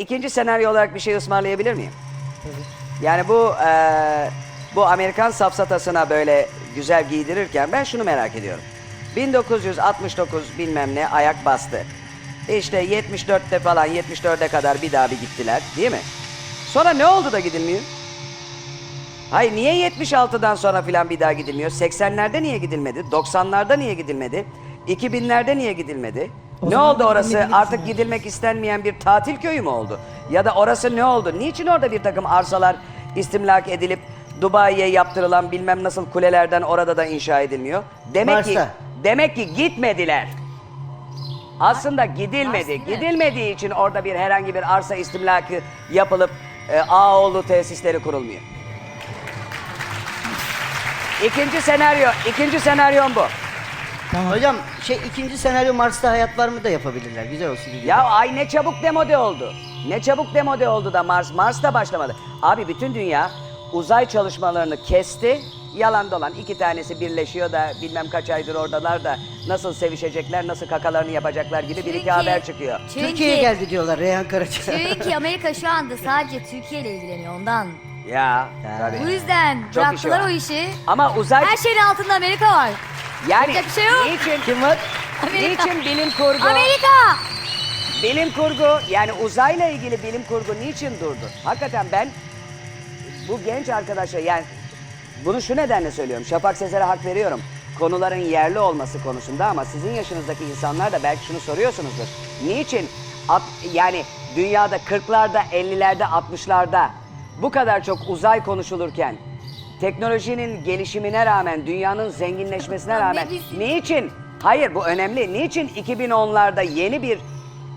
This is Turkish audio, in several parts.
ikinci senaryo olarak bir şey ısmarlayabilir miyim? Yani bu eee, bu Amerikan safsatasına böyle güzel giydirirken ben şunu merak ediyorum. 1969 bilmem ne ayak bastı. İşte 74'te falan 74'e kadar bir daha bir gittiler değil mi? Sonra ne oldu da gidilmiyor? Hayır niye 76'dan sonra filan bir daha gidilmiyor? 80'lerde niye gidilmedi? 90'larda niye gidilmedi? 2000'lerde niye gidilmedi? Ne oldu orası? Artık gidilmek istenmeyen bir tatil köyü mü oldu? Ya da orası ne oldu? Niçin orada bir takım arsalar istimlak edilip Dubai'ye yaptırılan bilmem nasıl kulelerden orada da inşa edilmiyor? Demek ki demek ki gitmediler. Aslında gidilmedi. Gidilmediği için orada bir herhangi bir arsa istimlakı yapılıp e, Ağoğlu tesisleri kurulmuyor. İkinci senaryo, ikinci senaryom bu. Tamam. Hocam şey ikinci senaryo Mars'ta hayat var mı da yapabilirler. Güzel olsun. Ya ay ne çabuk demode oldu. Ne çabuk demode oldu da Mars, Mars da başlamadı. Abi bütün dünya uzay çalışmalarını kesti. Yalan dolan iki tanesi birleşiyor da bilmem kaç aydır oradalar da nasıl sevişecekler, nasıl kakalarını yapacaklar gibi bir iki Çünkü- haber çıkıyor. Çünkü, Türkiye'ye geldi diyorlar Reyhan Karaca. Çünkü Amerika şu anda sadece Türkiye ile ilgileniyor ondan. Ya, Ya. Bu tabii. yüzden Çok işi bıraktılar var. o işi. Ama uzay Her şeyin altında Amerika var. Yani yapacak bir şey yok. niçin var? Amerika. niçin bilim kurgu Amerika! Bilim kurgu yani uzayla ilgili bilim kurgu niçin durdu? Hakikaten ben bu genç arkadaşa yani bunu şu nedenle söylüyorum. Şafak Sezer'e hak veriyorum. Konuların yerli olması konusunda ama sizin yaşınızdaki insanlar da belki şunu soruyorsunuzdur. Niçin at, yani dünyada 40'larda, 50'lerde, 60'larda bu kadar çok uzay konuşulurken teknolojinin gelişimine rağmen, dünyanın zenginleşmesine rağmen niçin? Hayır bu önemli. Niçin 2010'larda yeni bir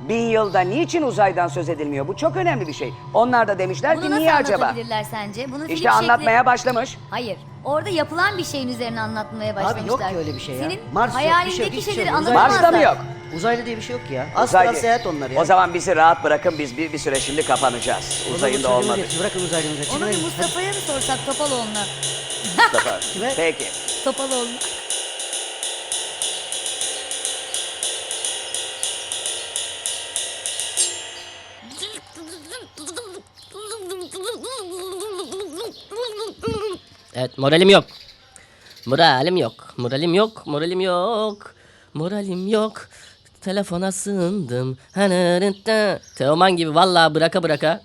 bin yılda niçin uzaydan söz edilmiyor? Bu çok önemli bir şey. Onlar da demişler Bunu ki nasıl niye acaba? anlatabilirler sence? Bunu film İşte anlatmaya şekli- başlamış. Hayır. Orada yapılan bir şeyin üzerine anlatmaya başlamışlar. Abi yok ki öyle bir şey ya. Senin Mars yok, bir şey yok, hayalindeki hiçbir şey şeyleri yok. Uzay- anlatamazlar. Mars'ta mı yok? Uzaylı diye bir şey yok ya. Uzay- Astral seyahat onlar ya. O zaman bizi rahat bırakın biz bir, bir süre şimdi kapanacağız. Onu Uzayın da çocuğumu olmadı. getir, Bırakın uzaylımıza. Onu bir Mustafa'ya mı sorsak Topaloğlu'na? Mustafa. Kime? Peki. Topaloğlu'na. Evet moralim yok. Moralim yok. Moralim yok. Moralim yok. Moralim yok. Telefona sığındım. Teoman gibi vallahi bıraka bıraka.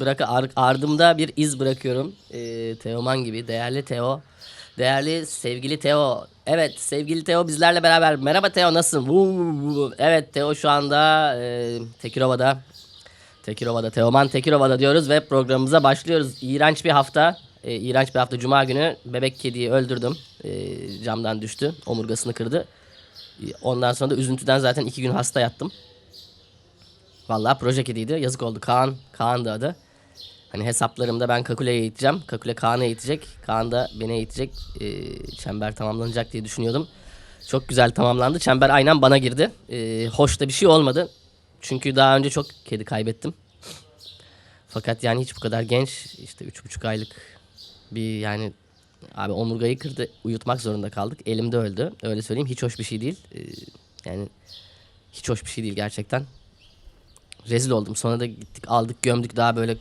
Bıraka ar- ardımda bir iz bırakıyorum. Ee, Teoman gibi. Değerli Teo. Değerli sevgili Teo. Evet sevgili Teo bizlerle beraber. Merhaba Teo nasılsın? Evet Teo şu anda e, Tekirova'da. Tekirova'da, Teoman Tekirova'da diyoruz ve programımıza başlıyoruz. İğrenç bir hafta. e, iğrenç bir hafta. Cuma günü bebek kediyi öldürdüm. E, camdan düştü. Omurgasını kırdı. Ondan sonra da üzüntüden zaten iki gün hasta yattım. Vallahi proje kediydi. Yazık oldu. Kaan. Kaan'dı adı. Hani hesaplarımda ben Kakule'ye eğiteceğim. Kakule Kaan'ı eğitecek. Kaan da beni eğitecek. E, çember tamamlanacak diye düşünüyordum. Çok güzel tamamlandı. Çember aynen bana girdi. E, hoş da bir şey olmadı. Çünkü daha önce çok kedi kaybettim. Fakat yani hiç bu kadar genç işte üç buçuk aylık bir yani abi omurgayı kırdı uyutmak zorunda kaldık. Elimde öldü. Öyle söyleyeyim hiç hoş bir şey değil. Ee, yani hiç hoş bir şey değil gerçekten. Rezil oldum. Sonra da gittik aldık gömdük daha böyle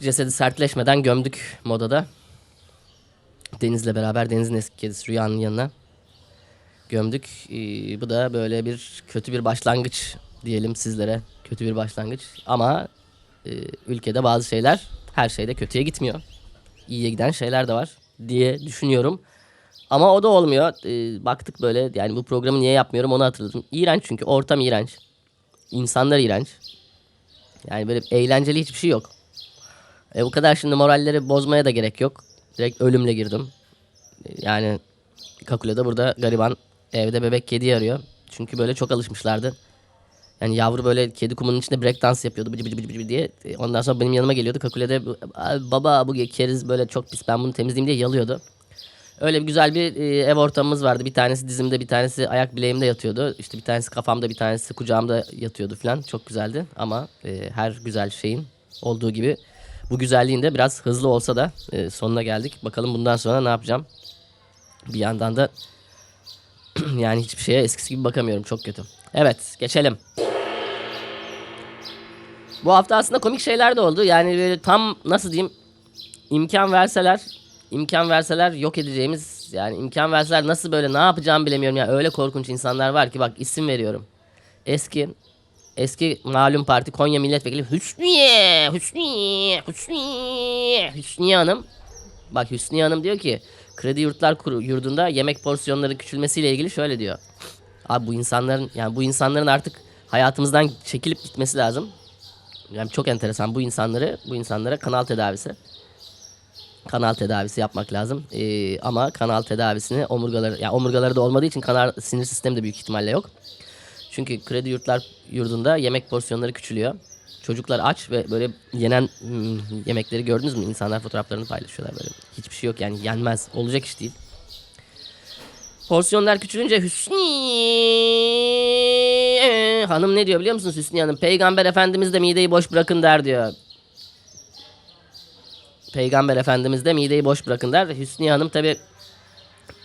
cesedi sertleşmeden gömdük modada. Deniz'le beraber Deniz'in eski kedisi Rüya'nın yanına gömdük. Ee, bu da böyle bir kötü bir başlangıç diyelim sizlere. Kötü bir başlangıç. Ama e, ülkede bazı şeyler her şeyde kötüye gitmiyor. İyiye giden şeyler de var diye düşünüyorum. Ama o da olmuyor. Ee, baktık böyle yani bu programı niye yapmıyorum onu hatırladım. İğrenç çünkü ortam iğrenç. İnsanlar iğrenç. Yani böyle eğlenceli hiçbir şey yok. E, bu kadar şimdi moralleri bozmaya da gerek yok. Direkt ölümle girdim. E, Yani Kakule burada gariban evde bebek kedi arıyor. Çünkü böyle çok alışmışlardı. Yani yavru böyle kedi kumunun içinde break dans yapıyordu bıcı bıcı bıcı bıcı diye. E, Ondan sonra benim yanıma geliyordu. Kakule de "Abi baba bu keriz böyle çok pis ben bunu temizleyeyim diye yalıyordu. Öyle bir güzel bir e, ev ortamımız vardı. Bir tanesi dizimde, bir tanesi ayak bileğimde yatıyordu. İşte bir tanesi kafamda, bir tanesi kucağımda yatıyordu falan. Çok güzeldi ama e, her güzel şeyin olduğu gibi bu güzelliğin de biraz hızlı olsa da e, sonuna geldik. Bakalım bundan sonra ne yapacağım? Bir yandan da yani hiçbir şeye eskisi gibi bakamıyorum. Çok kötü. Evet, geçelim. Bu hafta aslında komik şeyler de oldu. Yani böyle tam nasıl diyeyim imkan verseler imkan verseler yok edeceğimiz yani imkan verseler nasıl böyle ne yapacağımı bilemiyorum ya öyle korkunç insanlar var ki bak isim veriyorum. Eski eski malum parti Konya milletvekili Hüsniye Hüsniye Hüsniye Hüsniye Hanım bak Hüsniye Hanım diyor ki kredi yurtlar Kuru- yurdunda yemek porsiyonları küçülmesiyle ilgili şöyle diyor. Abi bu insanların yani bu insanların artık hayatımızdan çekilip gitmesi lazım. Yani çok enteresan bu insanları bu insanlara kanal tedavisi kanal tedavisi yapmak lazım. Ee, ama kanal tedavisini omurgaları ya omurgaları da olmadığı için kanal sinir sistemi de büyük ihtimalle yok. Çünkü kredi yurtlar yurdunda yemek porsiyonları küçülüyor. Çocuklar aç ve böyle yenen hmm, yemekleri gördünüz mü? İnsanlar fotoğraflarını paylaşıyorlar böyle. Hiçbir şey yok yani yenmez. Olacak iş değil. Porsiyonlar küçülünce Hüsnü hanım ne diyor biliyor musunuz Hüsnü Hanım? Peygamber Efendimiz de mideyi boş bırakın der diyor. Peygamber Efendimiz de mideyi boş bırakın der. Hüsnü Hanım tabi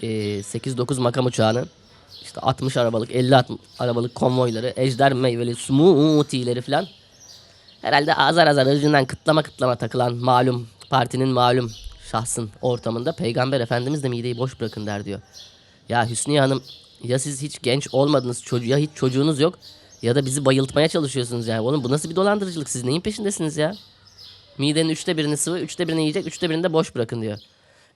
8-9 makam uçağını işte 60 arabalık 50 at- arabalık konvoyları ejder meyveli smoothie'leri falan herhalde azar azar ucundan kıtlama kıtlama takılan malum partinin malum şahsın ortamında Peygamber Efendimiz de mideyi boş bırakın der diyor. Ya Hüsniye Hanım ya siz hiç genç olmadınız çocuğu ya hiç çocuğunuz yok ya da bizi bayıltmaya çalışıyorsunuz yani. Oğlum bu nasıl bir dolandırıcılık siz neyin peşindesiniz ya? Midenin üçte birini sıvı, üçte birini yiyecek, üçte birini de boş bırakın diyor.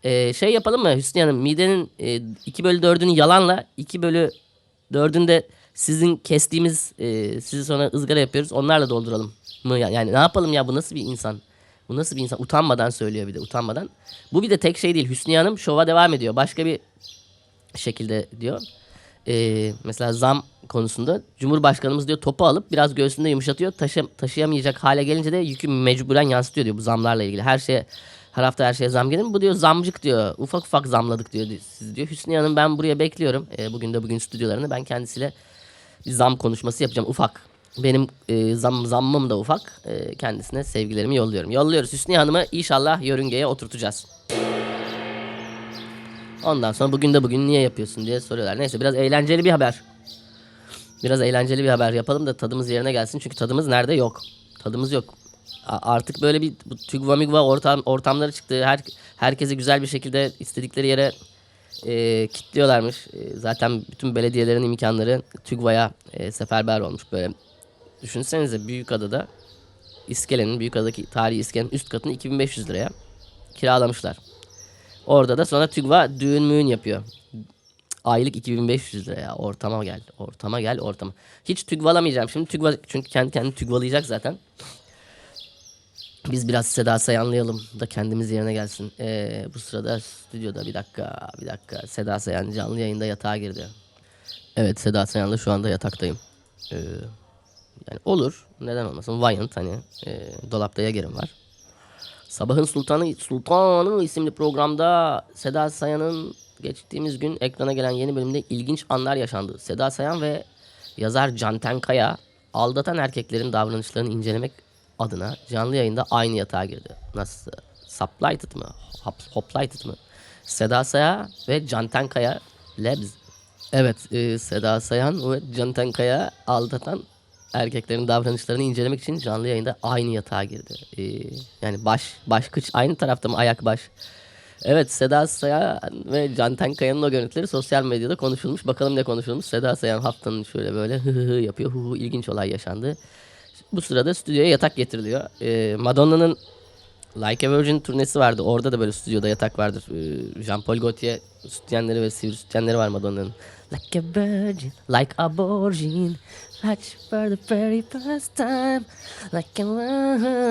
Ee, şey yapalım mı Hüsniye Hanım? Midenin e, 2 bölü 4'ünü yalanla, 2 bölü 4'ünü de sizin kestiğimiz, e, sizi sonra ızgara yapıyoruz. Onlarla dolduralım mı? Ya- Yani ne yapalım ya bu nasıl bir insan? Bu nasıl bir insan? Utanmadan söylüyor bir de utanmadan. Bu bir de tek şey değil. Hüsniye Hanım şova devam ediyor. Başka bir şekilde diyor. Ee, mesela zam konusunda Cumhurbaşkanımız diyor topu alıp biraz göğsünde yumuşatıyor. Taşı, taşıyamayacak hale gelince de yükü mecburen yansıtıyor diyor bu zamlarla ilgili. Her şeye her hafta her şeye zam gelir mi? Bu diyor zamcık diyor. Ufak ufak zamladık diyor siz diyor. Hüsnü Hanım ben buraya bekliyorum. Ee, bugün de bugün stüdyolarını ben kendisiyle bir zam konuşması yapacağım ufak. Benim e, zam zammım da ufak. E, kendisine sevgilerimi yolluyorum. Yolluyoruz Hüsnü Hanım'ı inşallah yörüngeye oturtacağız. Ondan sonra bugün de bugün niye yapıyorsun diye soruyorlar. Neyse biraz eğlenceli bir haber. Biraz eğlenceli bir haber yapalım da tadımız yerine gelsin. Çünkü tadımız nerede? Yok. Tadımız yok. Artık böyle bir bu tügva migva ortam, ortamları çıktı. Her, herkesi güzel bir şekilde istedikleri yere e, kitliyorlarmış. E, zaten bütün belediyelerin imkanları TÜGVA'ya e, seferber olmuş. Böyle düşünsenize Büyükada'da İskelenin, Büyükada'daki tarihi iskelenin üst katını 2500 liraya kiralamışlar. Orada da sonra TÜGVA düğün müğün yapıyor. Aylık 2500 lira ya. Ortama gel. Ortama gel ortama. Hiç TÜGVA'lamayacağım. Şimdi TÜGVA çünkü kendi kendini TÜGVA'layacak zaten. Biz biraz Seda Sayanlayalım da kendimiz yerine gelsin. Ee, bu sırada stüdyoda bir dakika bir dakika. Seda Sayan canlı yayında yatağa girdi. Evet Seda Sayan'la şu anda yataktayım. Ee, yani olur. Neden olmasın? Vayant hani e, dolapta yagerim var. Sabahın Sultanı Sultanı isimli programda Seda Sayan'ın geçtiğimiz gün ekrana gelen yeni bölümde ilginç anlar yaşandı. Seda Sayan ve yazar Canten Kaya aldatan erkeklerin davranışlarını incelemek adına canlı yayında aynı yatağa girdi. Nasıl? Sublighted mı? Hop, hoplighted mı? Seda Sayan ve Canten Kaya Labs. Evet, e, Seda Sayan ve Canten Kaya aldatan erkeklerin davranışlarını incelemek için canlı yayında aynı yatağa girdi. Ee, yani baş, baş kıç aynı tarafta mı ayak baş? Evet Seda Sayan ve Canten Kaya'nın o görüntüleri sosyal medyada konuşulmuş. Bakalım ne konuşulmuş. Seda Sayan haftanın şöyle böyle hı hı hı yapıyor. Hu hu ilginç olay yaşandı. Bu sırada stüdyoya yatak getiriliyor. Ee, Madonna'nın Like a Virgin turnesi vardı. Orada da böyle stüdyoda yatak vardır. Ee, Jean-Paul Gaultier sütyenleri ve sivri sütyenleri var Madonna'nın. Like a virgin, like a virgin, like for the very first time, like a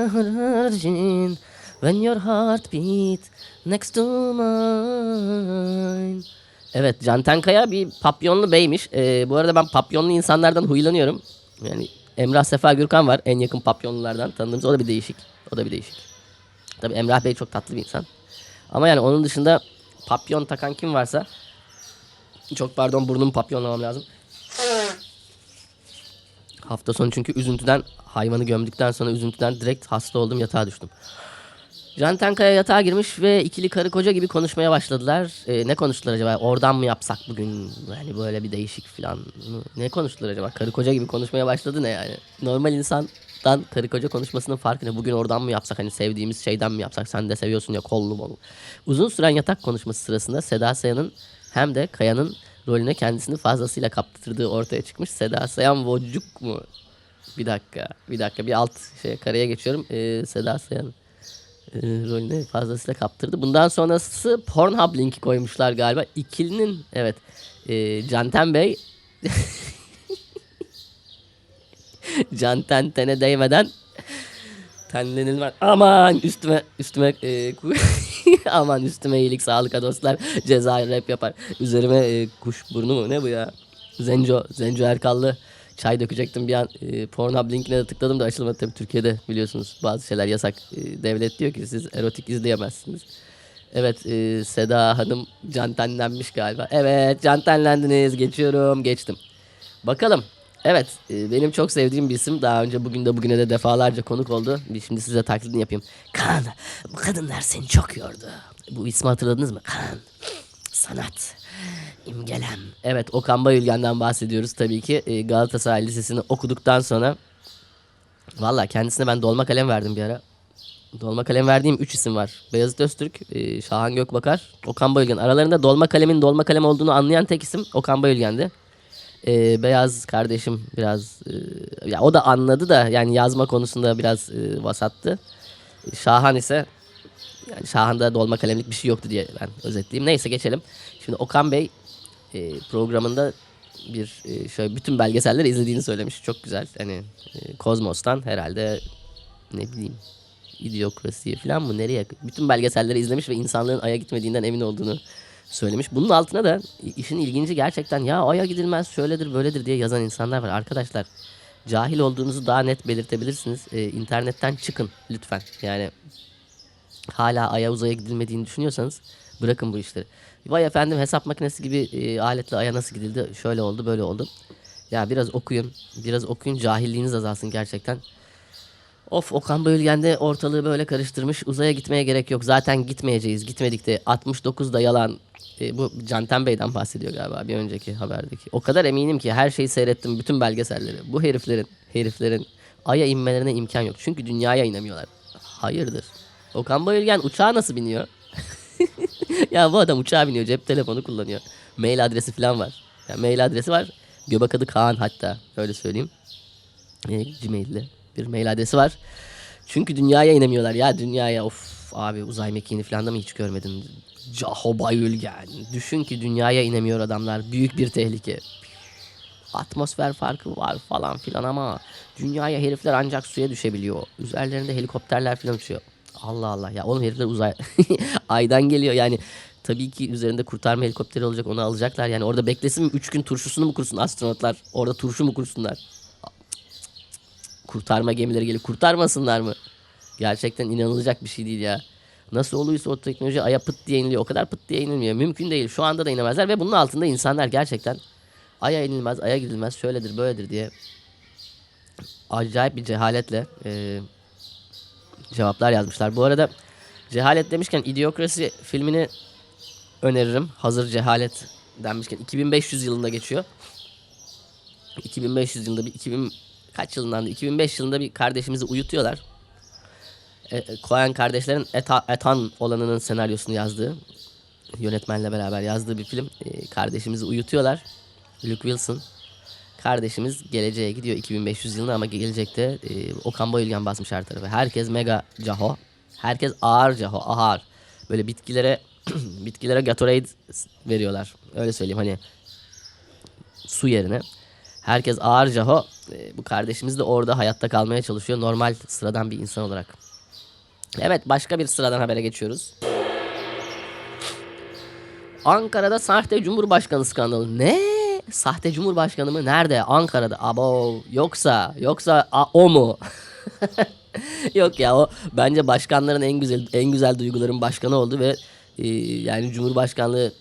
virgin, when your heart beat next to mine. Evet, Can Tenkaya bir papyonlu beymiş. Ee, bu arada ben papyonlu insanlardan huylanıyorum. Yani Emrah Sefa Gürkan var en yakın papyonlulardan tanıdığımız. O da bir değişik. O da bir değişik. Tabii Emrah Bey çok tatlı bir insan. Ama yani onun dışında papyon takan kim varsa çok pardon burnumu papyonlamam lazım. Hafta sonu çünkü üzüntüden hayvanı gömdükten sonra üzüntüden direkt hasta oldum yatağa düştüm. Can Tenkaya yatağa girmiş ve ikili karı koca gibi konuşmaya başladılar. Ee, ne konuştular acaba? Oradan mı yapsak bugün? Yani böyle bir değişik falan. Ne konuştular acaba? Karı koca gibi konuşmaya başladı ne yani? Normal insan YouTube'dan karı koca konuşmasının farkı ne? Bugün oradan mı yapsak hani sevdiğimiz şeyden mi yapsak? Sen de seviyorsun ya kollu molu. Uzun süren yatak konuşması sırasında Seda Sayan'ın hem de Kaya'nın rolüne kendisini fazlasıyla kaptırdığı ortaya çıkmış. Seda Sayan Vocuk mu? Bir dakika, bir dakika. Bir alt şey kareye geçiyorum. Ee, Seda Sayan e, rolüne fazlasıyla kaptırdı. Bundan sonrası Pornhub linki koymuşlar galiba. İkilinin evet e, Canten Bey Canten tene değmeden tenlenilmez. Aman üstüme üstüme e, aman üstüme iyilik sağlık dostlar. Cezayir rap yapar. Üzerime e, kuş burnu mu ne bu ya? Zenco Zenco Erkallı çay dökecektim bir an e, Pornhub linkine de tıkladım da açılmadı tabii Türkiye'de biliyorsunuz bazı şeyler yasak. E, devlet diyor ki siz erotik izleyemezsiniz. Evet e, Seda Hanım cantenlenmiş galiba. Evet cantenlendiniz geçiyorum geçtim. Bakalım. Evet e, benim çok sevdiğim bir isim. Daha önce bugün de bugüne de defalarca konuk oldu. Bir şimdi size taklidini yapayım. Kaan bu kadınlar seni çok yordu. Bu ismi hatırladınız mı? Kaan. Sanat. imgelem. Evet Okan Bayülgen'den bahsediyoruz tabii ki. E, Galatasaray Lisesi'ni okuduktan sonra Valla kendisine ben dolma kalem verdim bir ara. Dolma kalem verdiğim 3 isim var. Beyazıt Öztürk, e, Şahan Gökbakar, Okan Bayülgen. Aralarında dolma kalemin dolma kalem olduğunu anlayan tek isim Okan Bayülgen'di. E, Beyaz kardeşim biraz e, ya o da anladı da yani yazma konusunda biraz e, vasattı. Şahan ise yani Şahan'da dolma kalemlik bir şey yoktu diye ben özetleyeyim. Neyse geçelim. Şimdi Okan Bey e, programında bir e, şöyle bütün belgeselleri izlediğini söylemiş. Çok güzel. Hani e, Kozmos'tan herhalde ne bileyim idiokrasiye falan mı nereye bütün belgeselleri izlemiş ve insanlığın aya gitmediğinden emin olduğunu söylemiş. Bunun altına da işin ilginci gerçekten ya aya gidilmez şöyledir böyledir diye yazan insanlar var. Arkadaşlar cahil olduğunuzu daha net belirtebilirsiniz. E, internetten çıkın lütfen. Yani hala aya uzaya gidilmediğini düşünüyorsanız bırakın bu işleri. Vay efendim hesap makinesi gibi e, aletle aya nasıl gidildi? Şöyle oldu böyle oldu. Ya biraz okuyun. Biraz okuyun cahilliğiniz azalsın gerçekten. Of Okan Bayülgen de ortalığı böyle karıştırmış. Uzaya gitmeye gerek yok. Zaten gitmeyeceğiz. Gitmedik de 69 da yalan. E, bu Canten Bey'den bahsediyor galiba bir önceki haberdeki. O kadar eminim ki her şeyi seyrettim. Bütün belgeselleri. Bu heriflerin, heriflerin Ay'a inmelerine imkan yok. Çünkü dünyaya inemiyorlar. Hayırdır? Okan Bayülgen uçağa nasıl biniyor? ya bu adam uçağa biniyor. Cep telefonu kullanıyor. Mail adresi falan var. Ya mail adresi var. Göbek adı Kaan hatta. Öyle söyleyeyim. E, Gmail'de bir mail adresi var. Çünkü dünyaya inemiyorlar ya dünyaya of abi uzay mekiğini falan da mı hiç görmedin? Caho Bayülgen. Düşün ki dünyaya inemiyor adamlar. Büyük bir tehlike. Atmosfer farkı var falan filan ama dünyaya herifler ancak suya düşebiliyor. Üzerlerinde helikopterler falan uçuyor. Allah Allah ya oğlum herifler uzay aydan geliyor yani tabii ki üzerinde kurtarma helikopteri olacak onu alacaklar yani orada beklesin mi 3 gün turşusunu mu kursun astronotlar orada turşu mu kursunlar kurtarma gemileri gelip kurtarmasınlar mı? Gerçekten inanılacak bir şey değil ya. Nasıl oluyorsa o teknoloji aya pıt diye iniliyor. O kadar pıt diye inilmiyor. Mümkün değil. Şu anda da inemezler ve bunun altında insanlar gerçekten aya inilmez, aya gidilmez, şöyledir, böyledir diye acayip bir cehaletle e, cevaplar yazmışlar. Bu arada cehalet demişken İdiokrasi filmini öneririm. Hazır cehalet denmişken 2500 yılında geçiyor. 2500 yılında bir 2000 kaç yılından 2005 yılında bir kardeşimizi uyutuyorlar. E, e, Coen kardeşlerin Eta, Ethan olanının senaryosunu yazdığı yönetmenle beraber yazdığı bir film. E, kardeşimizi uyutuyorlar. Luke Wilson. Kardeşimiz geleceğe gidiyor 2500 yılında ama gelecekte Okan Bayülgen basmış her tarafı. Herkes mega caho. Herkes ağır caho, ağır. Böyle bitkilere bitkilere Gatorade veriyorlar. Öyle söyleyeyim hani su yerine. Herkes ağır caho. Bu kardeşimiz de orada hayatta kalmaya çalışıyor. Normal sıradan bir insan olarak. Evet başka bir sıradan habere geçiyoruz. Ankara'da sahte cumhurbaşkanı skandalı. Ne? Sahte cumhurbaşkanı mı? Nerede? Ankara'da. Abo yoksa yoksa a, o mu? Yok ya o bence başkanların en güzel en güzel duyguların başkanı oldu ve e, yani cumhurbaşkanlığı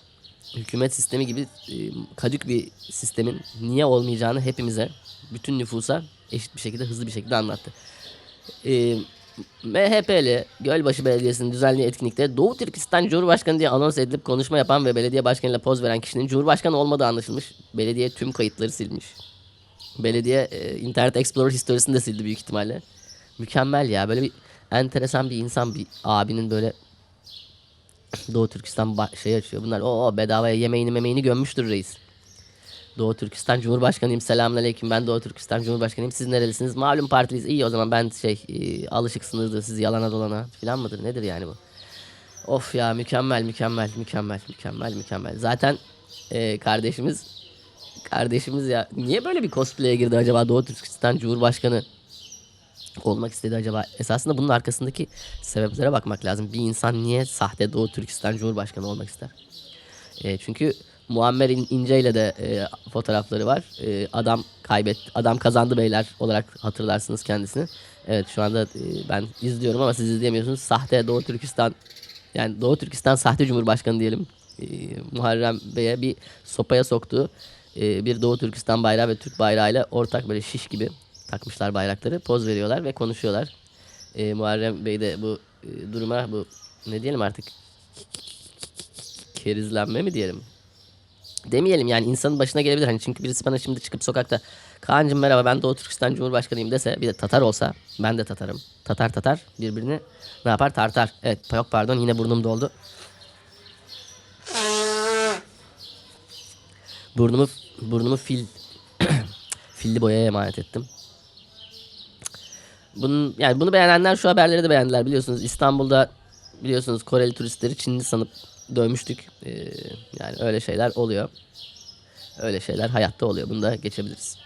hükümet sistemi gibi e, kadük bir sistemin niye olmayacağını hepimize bütün nüfusa eşit bir şekilde hızlı bir şekilde anlattı. E, MHP'li Gölbaşı Belediyesi'nin düzenlediği etkinlikte Doğu Türkistan Cumhurbaşkanı diye anons edilip konuşma yapan ve belediye başkanıyla poz veren kişinin Cumhurbaşkanı olmadığı anlaşılmış. Belediye tüm kayıtları silmiş. Belediye e, Internet Explorer historisini de sildi büyük ihtimalle. Mükemmel ya. Böyle bir enteresan bir insan bir abinin böyle Doğu Türkistan şey açıyor. Bunlar o bedavaya yemeğini memeğini gömmüştür reis. Doğu Türkistan Cumhurbaşkanıyım. Selamünaleyküm. Ben Doğu Türkistan Cumhurbaşkanıyım. Siz nerelisiniz? Malum partiliyiz. İyi o zaman ben şey e, alışıksınızdır siz yalana dolana falan mıdır? Nedir yani bu? Of ya mükemmel mükemmel mükemmel mükemmel mükemmel. Zaten e, kardeşimiz kardeşimiz ya niye böyle bir cosplay'e girdi acaba Doğu Türkistan Cumhurbaşkanı olmak istedi acaba? Esasında bunun arkasındaki sebeplere bakmak lazım. Bir insan niye sahte Doğu Türkistan Cumhurbaşkanı olmak ister? E, çünkü Muammer İn- İnce ile de e, fotoğrafları var. E, adam kaybet, adam kazandı beyler olarak hatırlarsınız kendisini. Evet şu anda e, ben izliyorum ama siz izleyemiyorsunuz. Sahte Doğu Türkistan yani Doğu Türkistan sahte Cumhurbaşkanı diyelim. E, Muharrem Bey'e bir sopaya soktuğu e, bir Doğu Türkistan bayrağı ve Türk bayrağıyla ortak böyle şiş gibi takmışlar bayrakları. Poz veriyorlar ve konuşuyorlar. E, Muharrem Bey de bu e, duruma bu ne diyelim artık kerizlenme mi diyelim? Demeyelim yani insanın başına gelebilir. Hani çünkü birisi bana şimdi çıkıp sokakta Kaan'cım merhaba ben Doğu Türkistan Cumhurbaşkanıyım dese bir de Tatar olsa ben de Tatarım. Tatar Tatar birbirini ne yapar tartar. Evet yok pardon yine burnum doldu. Burnumu burnumu fil filli boyaya emanet ettim. Bunun yani bunu beğenenler şu haberleri de beğendiler biliyorsunuz İstanbul'da biliyorsunuz Koreli turistleri Çinli sanıp dövmüştük. Ee, yani öyle şeyler oluyor. Öyle şeyler hayatta oluyor. Bunu da geçebiliriz.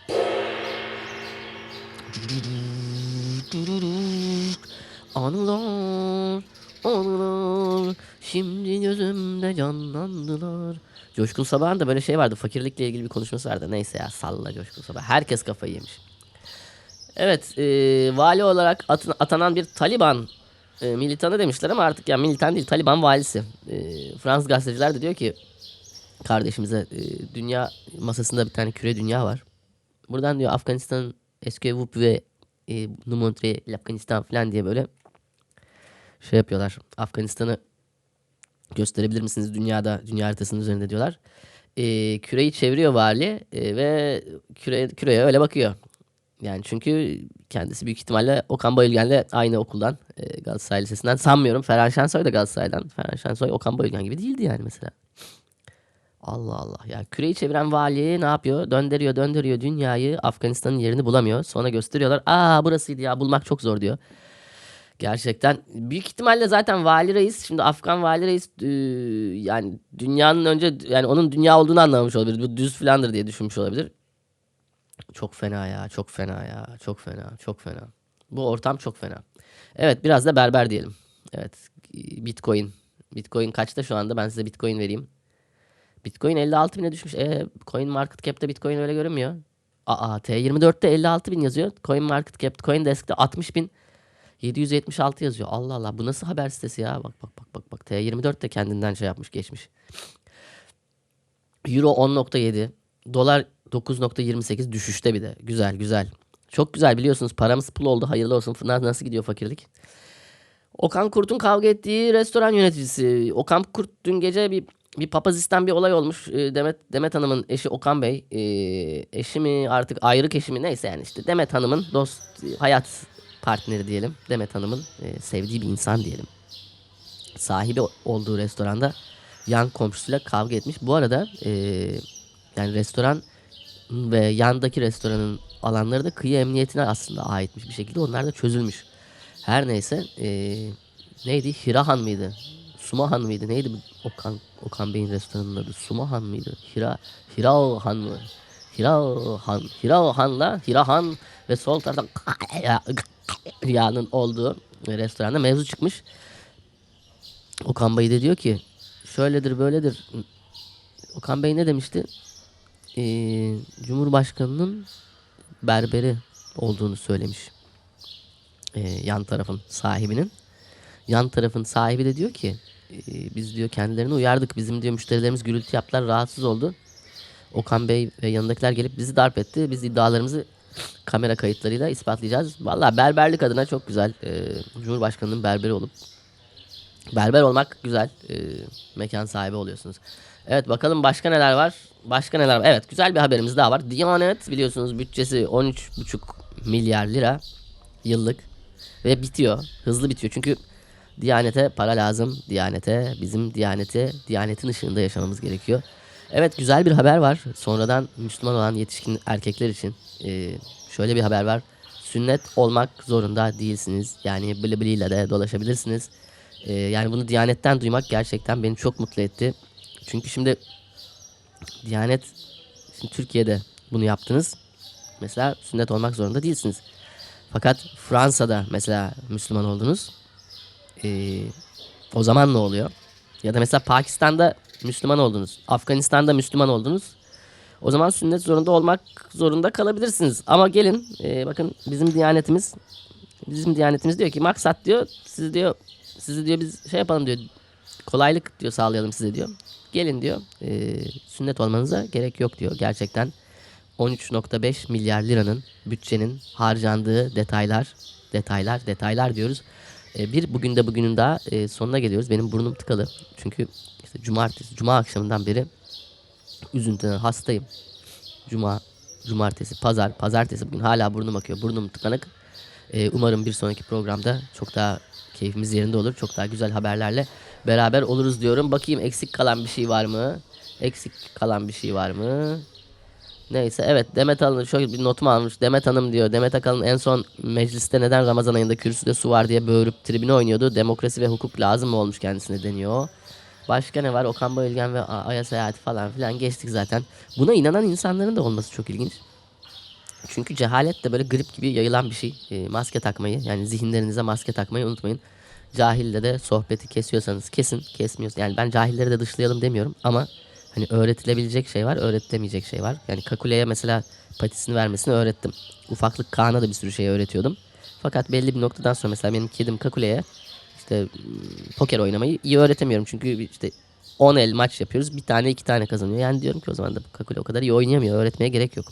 Anılar, anılar, şimdi gözümde canlandılar. Coşkun Sabah'ın da böyle şey vardı. Fakirlikle ilgili bir konuşması vardı. Neyse ya salla Coşkun Sabah. Herkes kafayı yemiş. Evet, e, vali olarak atın- atanan bir Taliban e, militanı demişler ama artık ya militan değil, Taliban valisi. E, Fransız gazeteciler de diyor ki kardeşimize e, dünya masasında bir tane küre dünya var. Buradan diyor Afganistan eski vous pouvez e, nous montrer l'Afganistan falan diye böyle şey yapıyorlar. Afganistan'ı gösterebilir misiniz dünyada, dünya haritasının üzerinde diyorlar. E, küreyi çeviriyor vali e, ve küre, küreye öyle bakıyor. Yani çünkü kendisi büyük ihtimalle Okan Bayülgen'le aynı okuldan e, Galatasaray Lisesi'nden sanmıyorum. Ferhan Şensoy da Galatasaray'dan. Ferhan Şensoy Okan Bayülgen gibi değildi yani mesela. Allah Allah. Ya küreyi çeviren vali ne yapıyor? Döndürüyor, döndürüyor dünyayı. Afganistan'ın yerini bulamıyor. Sonra gösteriyorlar. Aa burasıydı ya bulmak çok zor diyor. Gerçekten büyük ihtimalle zaten vali reis şimdi Afgan vali reis e, yani dünyanın önce yani onun dünya olduğunu anlamış olabilir. Bu düz filandır diye düşünmüş olabilir. Çok fena ya, çok fena ya, çok fena, çok fena. Bu ortam çok fena. Evet, biraz da berber diyelim. Evet, Bitcoin. Bitcoin kaçta şu anda? Ben size Bitcoin vereyim. Bitcoin 56 bine düşmüş. E, Coin Market Cap'te Bitcoin öyle görünmüyor. Aa, T24'te 56 bin yazıyor. Coin Market Cap, Coin Desk'te 60 bin 776 yazıyor. Allah Allah bu nasıl haber sitesi ya? Bak bak bak bak bak. T24 de kendinden şey yapmış geçmiş. Euro 10.7. Dolar 9.28 düşüşte bir de. Güzel güzel. Çok güzel biliyorsunuz paramız pul oldu. Hayırlı olsun. Na- Nasıl gidiyor fakirlik? Okan Kurt'un kavga ettiği restoran yöneticisi. Okan Kurt dün gece bir bir papazisten bir olay olmuş. Ee, Demet Demet Hanım'ın eşi Okan Bey. ee, eşi mi artık ayrık eşi mi neyse yani işte Demet Hanım'ın dost hayat partneri diyelim. Demet Hanım'ın ee, sevdiği bir insan diyelim. Sahibi olduğu restoranda yan komşusuyla kavga etmiş. Bu arada ee, yani restoran ve yandaki restoranın alanları da kıyı emniyetine aslında aitmiş bir şekilde. Onlar da çözülmüş. Her neyse eee, neydi? Hirahan mıydı? Sumahan mıydı? Neydi bu Okan, Okan Bey'in restoranının adı? Sumahan mıydı? Hira, Hirahan mı? Hirahan. Hirahan'la Hirahan ve sol taraftan Riya'nın olduğu restoranda mevzu çıkmış. Okan Bey de diyor ki şöyledir böyledir. Okan Bey ne demişti? Ee, Cumhurbaşkanının berberi olduğunu söylemiş. Ee, yan tarafın sahibinin. Yan tarafın sahibi de diyor ki "Ee, biz diyor kendilerini uyardık. Bizim diyor müşterilerimiz gürültü yaptılar rahatsız oldu. Okan Bey ve yanındakiler gelip bizi darp etti. Biz iddialarımızı kamera kayıtlarıyla ispatlayacağız. Vallahi berberlik adına çok güzel. Ee, Cumhurbaşkanının berberi olup Berber olmak güzel. Ee, mekan sahibi oluyorsunuz. Evet bakalım başka neler var? Başka neler var? Evet güzel bir haberimiz daha var. Diyanet biliyorsunuz bütçesi 13,5 milyar lira yıllık ve bitiyor. Hızlı bitiyor çünkü Diyanete para lazım. Diyanete, bizim Diyanete, Diyanetin ışığında yaşamamız gerekiyor. Evet güzel bir haber var. Sonradan Müslüman olan yetişkin erkekler için ee, şöyle bir haber var. Sünnet olmak zorunda değilsiniz. Yani bili biliyle de dolaşabilirsiniz. Ee, yani bunu Diyanet'ten duymak gerçekten beni çok mutlu etti. Çünkü şimdi Diyanet şimdi Türkiye'de bunu yaptınız. Mesela sünnet olmak zorunda değilsiniz. Fakat Fransa'da mesela Müslüman oldunuz. Ee, o zaman ne oluyor? Ya da mesela Pakistan'da Müslüman oldunuz. Afganistan'da Müslüman oldunuz. O zaman sünnet zorunda olmak zorunda kalabilirsiniz. Ama gelin e, bakın bizim diyanetimiz bizim diyanetimiz diyor ki maksat diyor sizi diyor sizi diyor biz şey yapalım diyor kolaylık diyor sağlayalım size diyor. Gelin diyor e, sünnet olmanıza gerek yok diyor. Gerçekten 13.5 milyar liranın bütçenin harcandığı detaylar detaylar detaylar diyoruz. E, bir bugün de bugünün daha e, sonuna geliyoruz. Benim burnum tıkalı. Çünkü işte cumartesi cuma akşamından beri üzüntüden hastayım. Cuma, cumartesi, pazar, pazartesi bugün hala burnum akıyor. Burnum tıkanık. Ee, umarım bir sonraki programda çok daha keyfimiz yerinde olur. Çok daha güzel haberlerle beraber oluruz diyorum. Bakayım eksik kalan bir şey var mı? Eksik kalan bir şey var mı? Neyse evet Demet Hanım şöyle bir notumu almış. Demet Hanım diyor. Demet Akalın en son mecliste neden Ramazan ayında kürsüde su var diye böğürüp tribüne oynuyordu. Demokrasi ve hukuk lazım mı olmuş kendisine deniyor. Başka ne var? Okan Bayülgen ve Aya Seyahati falan filan geçtik zaten. Buna inanan insanların da olması çok ilginç. Çünkü cehalet de böyle grip gibi yayılan bir şey. E, maske takmayı yani zihinlerinize maske takmayı unutmayın. Cahille de sohbeti kesiyorsanız kesin kesmiyorsanız. Yani ben cahilleri de dışlayalım demiyorum ama hani öğretilebilecek şey var öğretilemeyecek şey var. Yani Kakule'ye mesela patisini vermesini öğrettim. Ufaklık Kaan'a da bir sürü şey öğretiyordum. Fakat belli bir noktadan sonra mesela benim kedim Kakule'ye işte mm, poker oynamayı iyi öğretemiyorum. Çünkü işte 10 el maç yapıyoruz. Bir tane iki tane kazanıyor. Yani diyorum ki o zaman da Kakule o kadar iyi oynayamıyor. Öğretmeye gerek yok.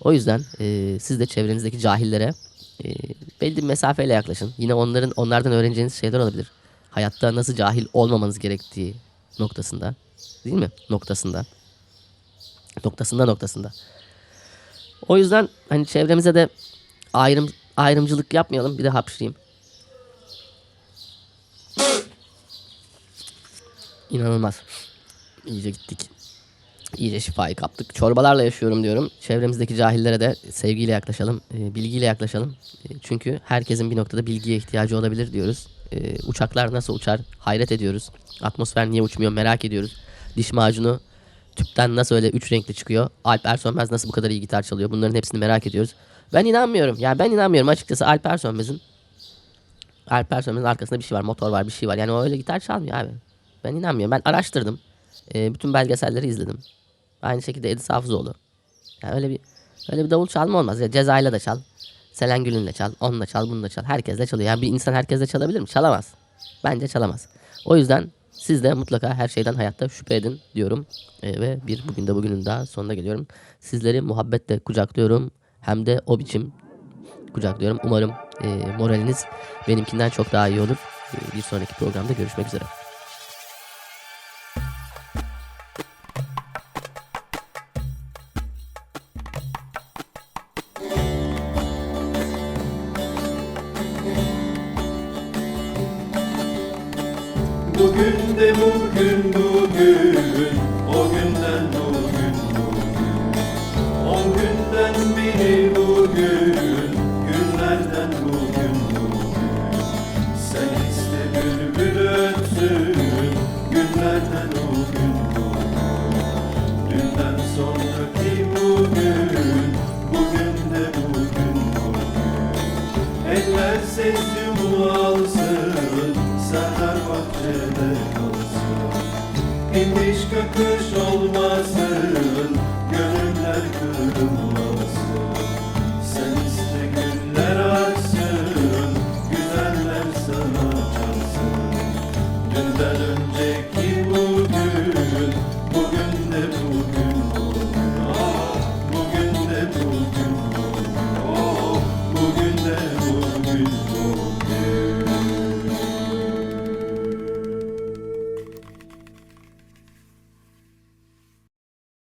O yüzden e, siz de çevrenizdeki cahillere e, belli bir mesafeyle yaklaşın. Yine onların onlardan öğreneceğiniz şeyler olabilir. Hayatta nasıl cahil olmamanız gerektiği noktasında. Değil mi? Noktasında. Noktasında noktasında. O yüzden hani çevremize de ayrım ayrımcılık yapmayalım. Bir de hapşırayım. İnanılmaz. İyice gittik. İyice şifayı kaptık. Çorbalarla yaşıyorum diyorum. Çevremizdeki cahillere de sevgiyle yaklaşalım. e, bilgiyle yaklaşalım. E, çünkü herkesin bir noktada bilgiye ihtiyacı olabilir diyoruz. E, uçaklar nasıl uçar? Hayret ediyoruz. Atmosfer niye uçmuyor? Merak ediyoruz. Diş macunu tüpten nasıl öyle üç renkli çıkıyor? Alper Sönmez nasıl bu kadar iyi gitar çalıyor? Bunların hepsini merak ediyoruz. Ben inanmıyorum. Yani ben inanmıyorum açıkçası Alper Sönmez'in Alper Sönmez'in arkasında bir şey var. Motor var bir şey var. Yani o öyle gitar çalmıyor abi. Ben inanmıyorum. Ben araştırdım. Bütün belgeselleri izledim. Aynı şekilde Edis Hafızoğlu. Yani öyle bir öyle bir davul çalma olmaz. Ya Cezayir'le de çal. Selen Gül'ünle çal. Onunla çal, bununla çal. Herkesle çalıyor. Yani bir insan herkesle çalabilir mi? Çalamaz. Bence çalamaz. O yüzden siz de mutlaka her şeyden hayatta şüphe edin diyorum. Ee, ve bir bugün de bugünün daha sonuna geliyorum. Sizleri muhabbetle kucaklıyorum. Hem de o biçim kucaklıyorum. Umarım e, moraliniz benimkinden çok daha iyi olur. E, bir sonraki programda görüşmek üzere.